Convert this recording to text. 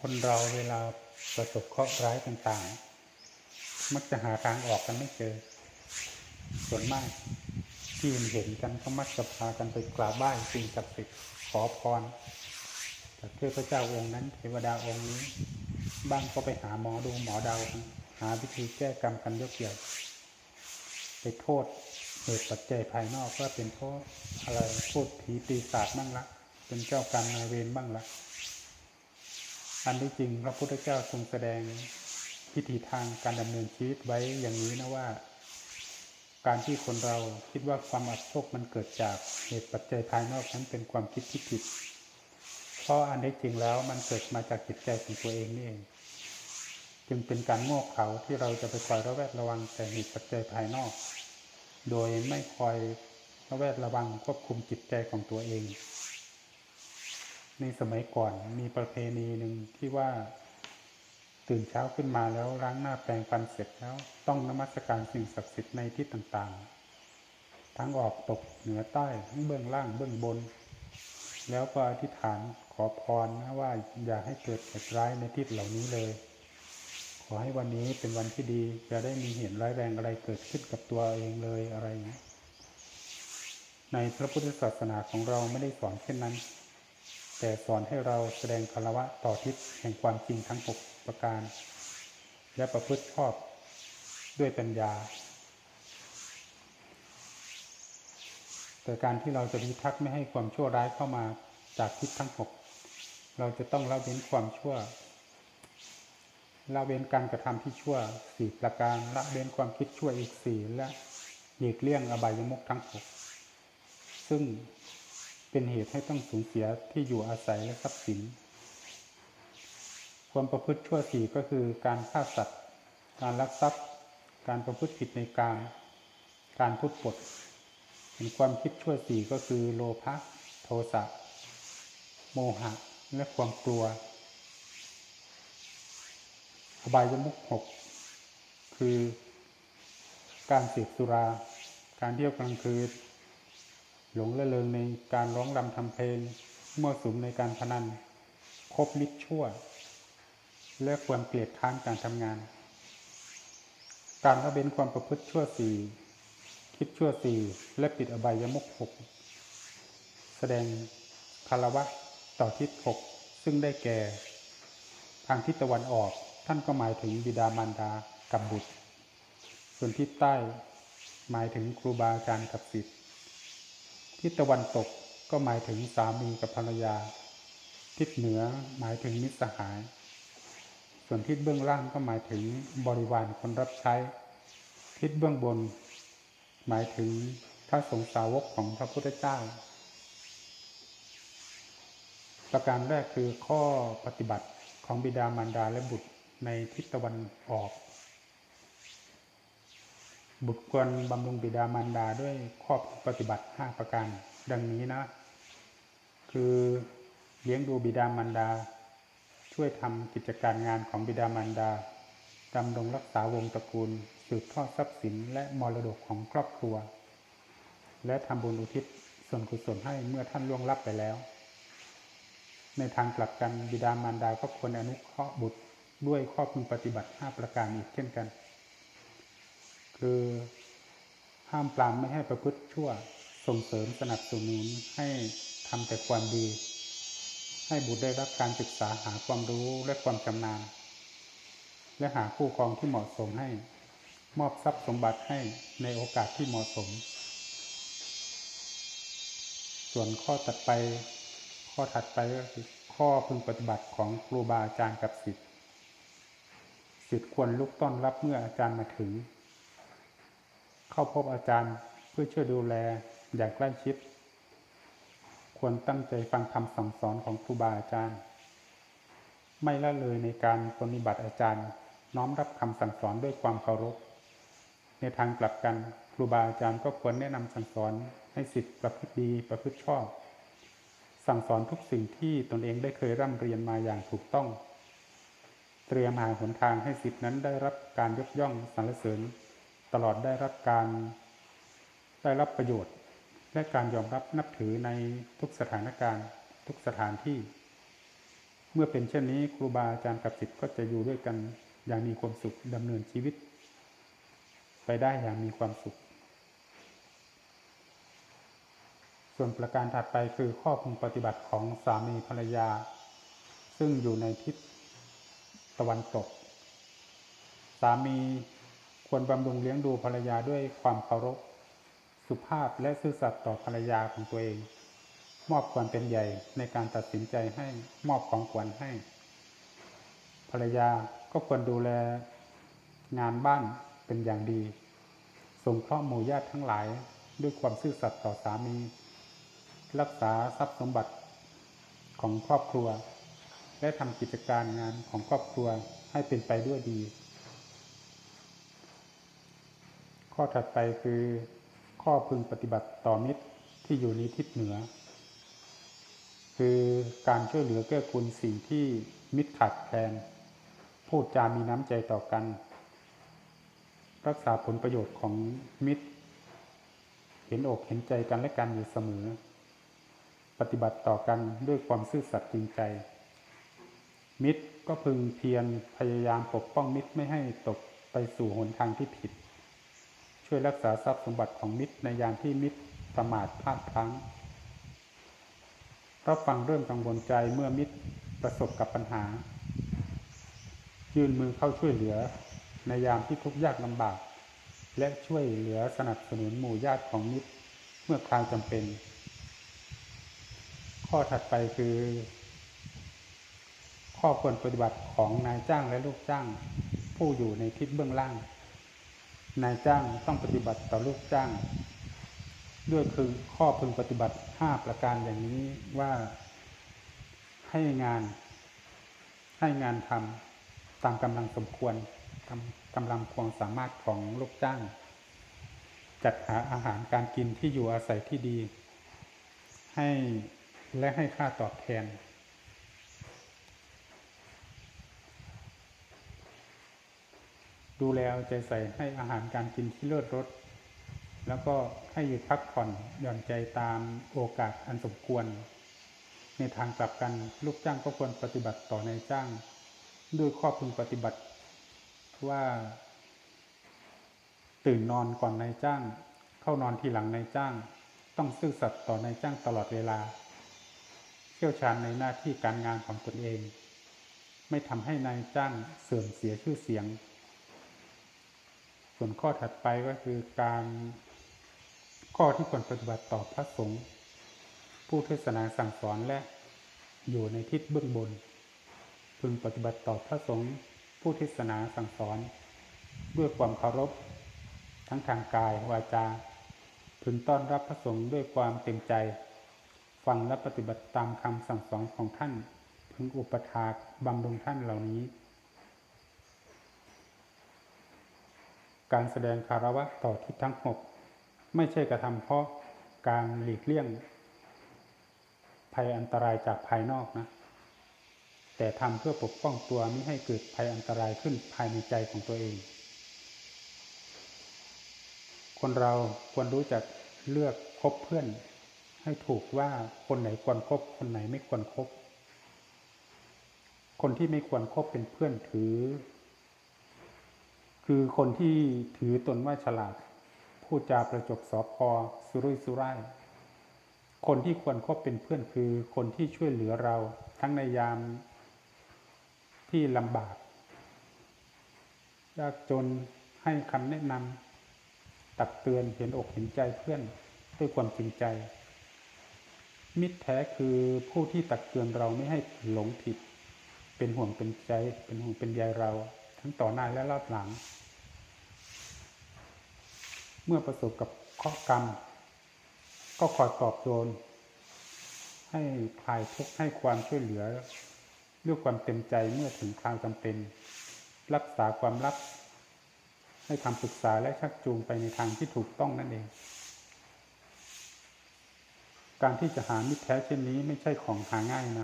คนเราเวลาประสบเคราะห์ร้ายต่างๆ มักจะหาทางออกกันไม่เจอ ส่วนมากที่เห็นกันก็มักจะพากันไปกราบไหว้สิ่งศักดิ์สิทธิ์ขอพรจากเทพเจ้าองค์นั้นเทวดาองค์นี้บ้างก็ไปหาหมอดูหมอเดาหาวิธีแก้กรรมกันยกเกี่ยว ไปโทษเหตุปัจจัยภายนอกว่าเป็นเพราะอะไรโทษผีปีศาจบ้างละ เป็นเจ้ากรรมนายเวรบ้างละ อันที่จริงพระพุทธเจ้าทรงแสดงพิธีทางการดำเนินชีวิตไว้อย่างนี้นะว่า การที่คนเราคิดว่าความอับโชคมันเกิดจากเหตุปัจจัยภายนอกนั้นเป็นความคิดที่ผิด เพราะอันที่จริงแล้วมันเกิดมาจากจิตใจของตัวเองนี่เองจึงเป็นการโง่เขลาที่เราจะไปคอยระแวดระวังแต่เหตุปัจจัยภายนอก โดยไม่คอยระแวดระวังควบคุมจิตใจของตัวเอง ในสมัยก่อนมีประเพณีหนึ่งที่ว่าตื่นเช้าขึ้นมาแล้วล้างหน้าแปรงฟันเสร็จแล้ว ต้องนมัสการสิ่งศักดิ์สิทธิ์ในที่ต่างๆ ทั้งออกตกเหนือใต้ทั้งเบื้องล่างเบื้องบน แล้วก็อธิษฐานขอพรนะว่าอย่าให้เกิดเหตุร้ายในที่เหล่านี้เลย ขอให้วันนี้เป็นวันที่ดีอย่าได้มีเหตุร้ายแรงอะไรเกิดขึ้นกับตัวเองเลยอะไรอย่างนี้ในพระพุทธศาสนาของเราไม่ได้สอนเช่นนั้น แต่สอนให้เราแสดงคารวะต่อทิศแห่งความจริงทั้งหกประการ และประพฤติชอบด้วยปัญญา แต่การที่เราจะพิทักษ์ไม่ให้ความชั่วร้ายเข้ามาจากทิศทั้งหกเราจะต้องละเว้นความชั่วละเว้นการกระทำที่ชั่วสี่ประการละเว้นความคิดชั่วอีกสี่และหลีกเลี่ยงอบายมุขทั้งหกซึ่ง เป็นเหตุให้ต้องสูญเสียที่อยู่อาศัยและทรัพย์สิน ความประพฤติชั่วสี่ก็คือการฆ่าสัตว์ การลักทรัพย์ การประพฤติผิดในกามการพูดปดเห็นความคิดชั่วสี่ก็คือโลภะโทสะโมหะและความกลัว อบายมุขหกคือการเสพสุรา การเที่ยวกลางคืน หลงละเลงในการร้องรำทำเพลงมั่วสุมในการพนัน คบมิตรชั่วและความเกลียดค้านการทำงาน การละเว้นความประพฤติชั่วสี่คิดชั่วสี่และปิดอบายมุขหกแสดงคารวะต่อทิศหกซึ่งได้แก่ ทางทิศตะวันออกท่านก็หมายถึงบิดามารดากับบุตร ส่วนทิศใต้หมายถึงครูบาอาจารย์กับศิษย์ ทิศตะวันตกก็หมายถึงสามีกับภรรยา ทิศเหนือหมายถึงมิตรสหาย ส่วนทิศเบื้องล่างก็หมายถึงบริวารคนรับใช้ ทิศเบื้องบน หมายถึงพระสงฆ์สาวกของพระพุทธเจ้า ประการแรกคือข้อปฏิบัติของบิดามารดาและบุตรในทิศตะวันออก บุตรควรบำรุงบิดามารดาด้วยข้อปฏิบัติ 5 ประการ ดังนี้นะ คือเลี้ยงดูบิดามารดา ช่วยทำกิจการงานของบิดามารดาดำรงรักษาวงตระกูลสืบทอดทรัพย์สินและมรดกของครอบครัว และทำบุญอุทิศส่วนกุศลให้เมื่อท่านล่วงลับไปแล้ว ในทางกลับกันบิดามารดาก็ควรอนุเคราะห์บุตรด้วยข้อพึงปฏิบัติ 5 ประการอีกเช่นกัน คือห้ามปรามไม่ให้ประพฤติชั่วส่งเสริมสนับสนุนให้ทำแต่ความดี ให้บุตรได้รับการศึกษาหาความรู้และความชำนาญและหาคู่ครองที่เหมาะสมให้ มอบทรัพย์สมบัติให้ในโอกาสที่เหมาะสม ส่วนข้อตัดไป ข้อถัดไปก็คือข้อพึงปฏิบัติของครูบาอาจารย์กับศิษย์ศิษย์ควรลุกต้อนรับเมื่ออาจารย์มาถึง เข้าพบอาจารย์เพื่อช่วยดูแลอย่างใกล้ชิด ควรตั้งใจฟังคำสั่งสอนของครูบาอาจารย์ ไม่ละเลยในการปฏิบัติอาจารย์ น้อมรับคำสั่งสอนด้วยความเคารพ ในทางกลับกันครูบาอาจารย์ก็ควรแนะนำสั่งสอนให้สิทธิ์ประพฤติดีประพฤติชอบ สั่งสอนทุกสิ่งที่ตนเองได้เคยร่ำเรียนมาอย่างถูกต้อง เตรียมหาหนทางให้สิทธินั้นได้รับการยกย่องสรรเสริญ ตลอดได้รับการได้รับประโยชน์ และการยอมรับนับถือในทุกสถานการณ์ ทุกสถานที่ เมื่อเป็นเช่นนี้ครูบาอาจารย์กับศิษย์ก็จะอยู่ด้วยกันอย่างมีความสุขดำเนินชีวิต ไปได้อย่างมีความสุข ส่วนประการถัดไปคือข้อพึงปฏิบัติของสามีภรรยา ซึ่งอยู่ในทิศตะวันตก สามี ควรบำรุงเลี้ยงดูภรรยาด้วยความเคารพ สุภาพและซื่อสัตย์ต่อภรรยาของตัวเอง มอบความเป็นใหญ่ในการตัดสินใจให้มอบของขวัญให้ ภรรยาก็ควรดูแลงานบ้านเป็นอย่างดีส่งเคราะห์หมู่ญาติทั้งหลายด้วยความซื่อสัตย์ต่อสามี รักษาทรัพย์สมบัติของครอบครัว และทำกิจการงานของครอบครัวให้เป็นไปด้วยดี ข้อถัดไปคือข้อพึงปฏิบัติต่อมิตรที่อยู่ในทิศเหนือ คือการช่วยเหลือเกื้อกูลสิ่งที่มิตรขาดแคลน พูดจามีน้ำใจต่อกัน รักษาผลประโยชน์ของมิตร เห็นอกเห็นใจกันและกันอยู่เสมอ ปฏิบัติต่อกันด้วยความซื่อสัตย์จริงใจ มิตรก็พึงเพียรพยายามปกป้องมิตรไม่ให้ตกไปสู่หนทางที่ผิด ช่วยรักษาทรัพย์สมบัติของมิตรในยามที่มิตรประมาทพลาดพลั้งรับฟังเริ่มกังวลใจเมื่อมิตรประสบกับปัญหา ยื่นมือเข้าช่วยเหลือ ในยามที่ทุกข์ยากลำบาก และช่วยเหลือสนับสนุนหมู่ญาติของมิตรเมื่อคราวจำเป็น ข้อถัดไปคือ ข้อควรปฏิบัติของนายจ้างและลูกจ้าง ผู้อยู่ในทิศเบื้องล่าง นายจ้างต้องปฏิบัติต่อลูกจ้าง ด้วยคือข้อพึงปฏิบัติ 5 ประการอย่างนี้ว่าให้งาน ให้งานทำตามกำลังสมควรตามกำลังความสามารถของลูกจ้าง จัดหาอาหารการกินที่อยู่อาศัยที่ดี ให้และให้ค่าตอบแทน ดูแลใจใส่ให้อาหารการกินที่เลิศรสแล้วก็ให้หยุดพักผ่อนหย่อนใจตามโอกาสอันสมควร ในทางกลับกันลูกจ้างก็ควรปฏิบัติต่อนายจ้าง ด้วยข้อพึงปฏิบัติว่า ตื่นนอนก่อนนายจ้าง เข้านอนทีหลังนายจ้าง ต้องซื่อสัตย์ต่อนายจ้างตลอดเวลา เชี่ยวชาญในหน้าที่การงานของตนเอง ไม่ทำให้นายจ้างเสื่อมเสียชื่อเสียง ส่วนข้อถัดไปก็คือการข้อที่ควรปฏิบัติต่อพระสงฆ์ผู้เทศนาสั่งสอนและอยู่ในทิศเบื้องบน พึงปฏิบัติต่อพระสงฆ์ผู้เทศนาสั่งสอน ด้วยความเคารพ ทั้งทางกายวาจา พึงต้อนรับพระสงฆ์ด้วยความเต็มใจ ฟังและปฏิบัติตามคำสั่งสอนของท่าน พึงอุปถากบำรุงท่านเหล่านี้ การแสดงคารวะต่อทิศทั้งหกไม่ใช่กระทำเพราะการหลีกเลี่ยง ภัยอันตรายจากภายนอกนะ แต่ทำเพื่อปกป้องตัวไม่ให้เกิดภัยอันตรายขึ้นภายในใจของตัวเอง คนเราควรรู้จักเลือกคบเพื่อน ให้ถูกว่าคนไหนควรครบคนไหนไม่ควรครบคนที่ไม่ควรครบเป็นเพื่อนถือ คือคนที่ถือตนว่าฉลาด พูดจาประจบสอพอสุรุ่ยสุร่าย คนที่ควรคบเป็นเพื่อนคือคนที่ช่วยเหลือเราทั้งในยามที่ลำบาก ยากจนให้คำแนะนำตักเตือนเห็นอกเห็นใจเพื่อนด้วยความจริงใจ มิตรแท้คือผู้ที่ตักเตือนเราไม่ให้หลงผิด เป็นห่วงเป็นใจ เป็นห่วงเป็นใยเรา ทั้งต่อหน้าและรอบหลัง เมื่อประสบกับข้อกรรม ก็คอยปลอบโยนให้คลายทุกข์ให้ความช่วยเหลือด้วยความเต็มใจเมื่อถึงคราวจำเป็น รักษาความลับให้คำปรึกษาและชักจูงไปในทางที่ถูกต้องนั่นเอง การที่จะหามิตรแท้เช่นนี้ไม่ใช่ของหาง่ายนะ